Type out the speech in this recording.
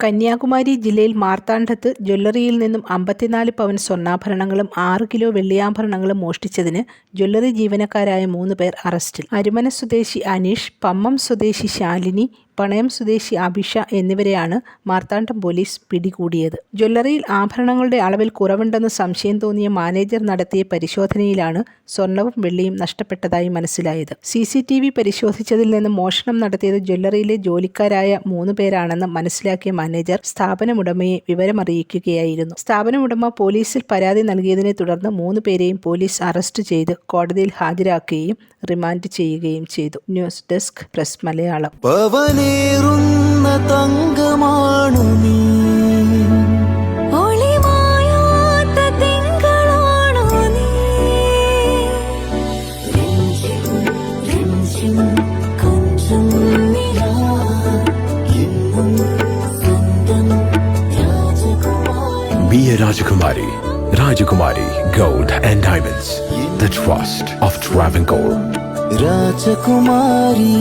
കന്യാകുമാരി ജില്ലയിൽ മാർത്താണ്ഡത്ത് ജ്വല്ലറിയിൽ നിന്നും അമ്പത്തിനാല് പവൻ സ്വർണാഭരണങ്ങളും ആറ് കിലോ വെള്ളിയാഭരണങ്ങളും മോഷ്ടിച്ചതിന് ജ്വല്ലറി ജീവനക്കാരായ മൂന്ന് പേർ അറസ്റ്റിൽ. അരുമന സ്വദേശി അനീഷ് പമ്മം സ്വദേശി ശാലിനി പണയം സ്വദേശി അഭിഷ എന്നിവരെയാണ് മാർത്താണ്ഡം പോലീസ് പിടികൂടിയത്. ജ്വല്ലറിയിൽ ആഭരണങ്ങളുടെ അളവിൽ കുറവുണ്ടെന്ന് സംശയം തോന്നിയ മാനേജർ നടത്തിയ പരിശോധനയിലാണ് സ്വർണവും വെള്ളിയും നഷ്ടപ്പെട്ടതായി മനസ്സിലായത്. സി സി ടി വി പരിശോധിച്ചതിൽ നിന്ന് മോഷണം നടത്തിയത് ജ്വല്ലറിയിലെ ജോലിക്കാരായ മൂന്ന് പേരാണെന്ന് മനസ്സിലാക്കിയ മാനേജർ സ്ഥാപനമുടമയെ വിവരമറിയിക്കുകയായിരുന്നു. സ്ഥാപനമുടമ പോലീസിൽ പരാതി നൽകിയതിനെ തുടർന്ന് മൂന്ന് പേരെയും പോലീസ് അറസ്റ്റ് ചെയ്ത് കോടതിയിൽ ഹാജരാക്കുകയും റിമാൻഡ് ചെയ്യുകയും ചെയ്തു. News desk press Malayalam. പവനേറുന്ന തങ്കമാണു നീ ഒളിമായാത്ത തിങ്കളാണോ നീ രഞ്ജിം രഞ്ജിം കൊഞ്ചും നിലാ എന്നും സ്വന്തം രാജകുമാരി Be a Rajakumari. Rajakumari Gold and Diamonds. The trust of Travancore. രാജകുമാരി